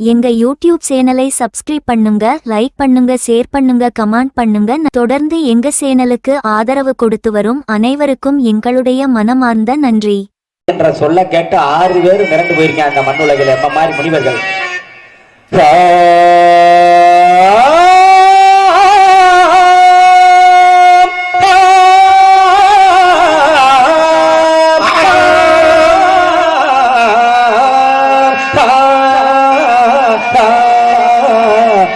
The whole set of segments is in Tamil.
எங்க யூடியூப் சேனலை சப்ஸ்கிரைப் பண்ணுங்க லைக் பண்ணுங்க ஷேர் பண்ணுங்க கமெண்ட் பண்ணுங்க. தொடர்ந்து எங்க சேனலுக்கு ஆதரவு கொடுத்து வரும் அனைவருக்கும் எங்களுடைய மனமார்ந்த நன்றி. என்ற சொல்ல கேட்டு ஆறு பேர் மிரண்டு போயிருக்காங்க அந்த மண்ணுலகில். எம்ம மாதிரி முனிவர்கள்?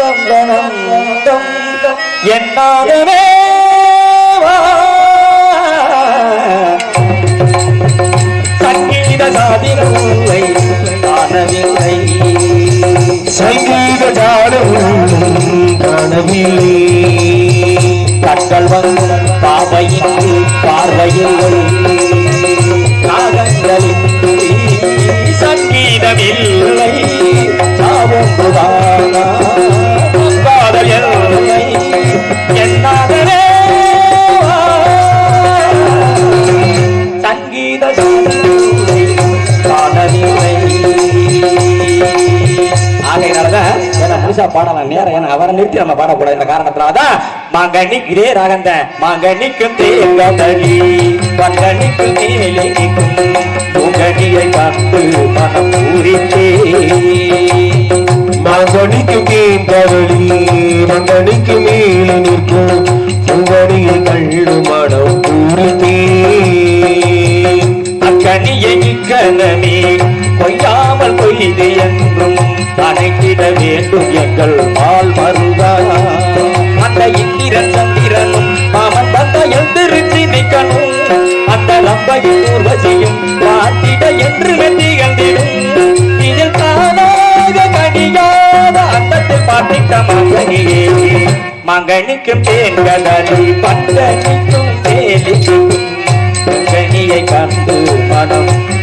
தந்தனம் தம் என்னாகவே சங்கீத சாதின உண்மை காணவில்லை. சங்கீத ஜாலும் காணவில்லை. கண்கள் வந்து பாவையின்றி பார்வையில்லை காகங்களின் சங்கீதமில்லை முழுசா பாடலாம் நேரம் ஏன்னா அவரை நிறுத்தி நம்ம பாடக்கூடாது இந்த காரணத்தினாலதான் மாங்கனிக்கு இதே ராகந்த மாங்கனிக்கும் தேங்கதடி மங்கனிக்கும் மேலே நிற்கும் உங்கடியை மனம் பூரித்தே. மங்கனிக்கு மேலே நிற்கும் கனியை இக்கணமே கொய்யாமல் கொய்து என்றும் அணைத்திட வேண்டும் எங்கள் பால் மருகா அந்த இந்திரன் சந்திரனும் அவன் வந்த எழுந்திருச்சி நிற்கணும் அந்த ரம்பையும் ஊர்வசியும் பார்த்திட என்று வெற்றி இதில் தானாக கனியாத அந்தத்தில் பார்த்திட்ட மங்கனியே மங்கனிக்கும் தேன்கடலி பங்கனிக்கும் মানব